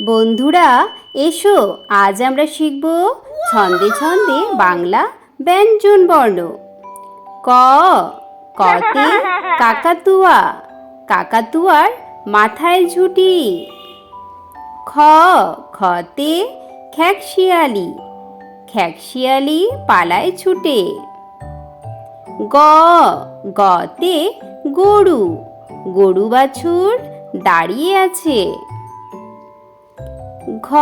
বন্ধুরা, এসো, আজ আমরা শিখব ছন্দে ছন্দে বাংলা ব্যঞ্জন বর্ণ। ক, কতে কাকাতুয়া, কাকাতুয়ার মাথায় ঝুটি। খ, খতে খ্যাকশিয়ালি খ্যাকশিয়ালি পালায় ছুটে। গ, গতে গরু গরু বাছুর দাঁড়িয়ে আছে। ঘ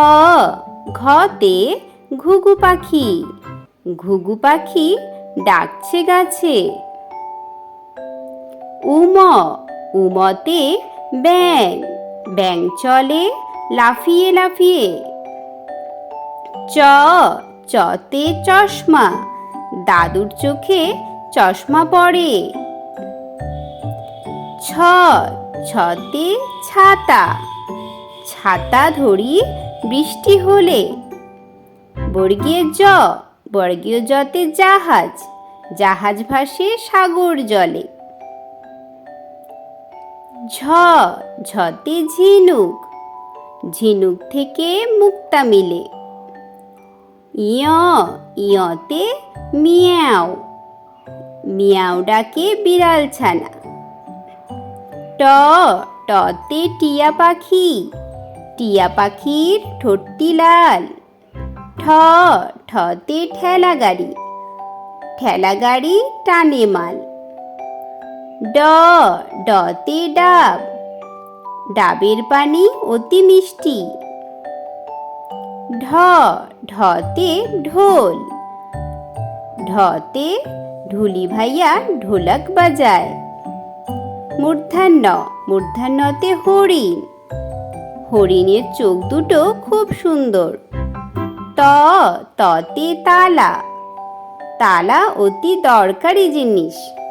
ঘতে ঘুঘু পাখি। ঘুঘু পাখি ডাকছে গাছে। উম উমতে ব্যাং ব্যাং চলে লাফিয়ে লাফিয়ে। চ চতে চশমা। দাদুর চোখে চশমা পড়ে। ছ ছতে ছাতা। ছাতা ধরি বৃষ্টি হলে বর্গীয় জ, বর্গীয় জতে জাহাজ জাহাজ ভাসে সাগর জলে। ঝ, ঝতে ঝিনুক ঝিনুক থেকে মুক্তা মিলে। ইয় ইয়তে মিয়াও মিয়াও ডাকে বিড়াল ছানা ট, টতে টিয়া পাখি টিয়া পাখির ঠোঁটটি লাল। ঠ, ঠতে ঠেলা গাড়ি। ঠেলা গাড়ি টানে মাল। ড, ডতে ডাব। ডাবের পানি অতি মিষ্টি। ঢ, ঢতে ঢোল। ঢতে ঢুলি ভাইয়া ঢোলক বাজায়। মূর্ধান্য, মূর্ধান্যতে হরিণ। হরিণের চোখ দুটো খুব সুন্দর। ত ততে তালা। তালা অতি দরকারি জিনিস।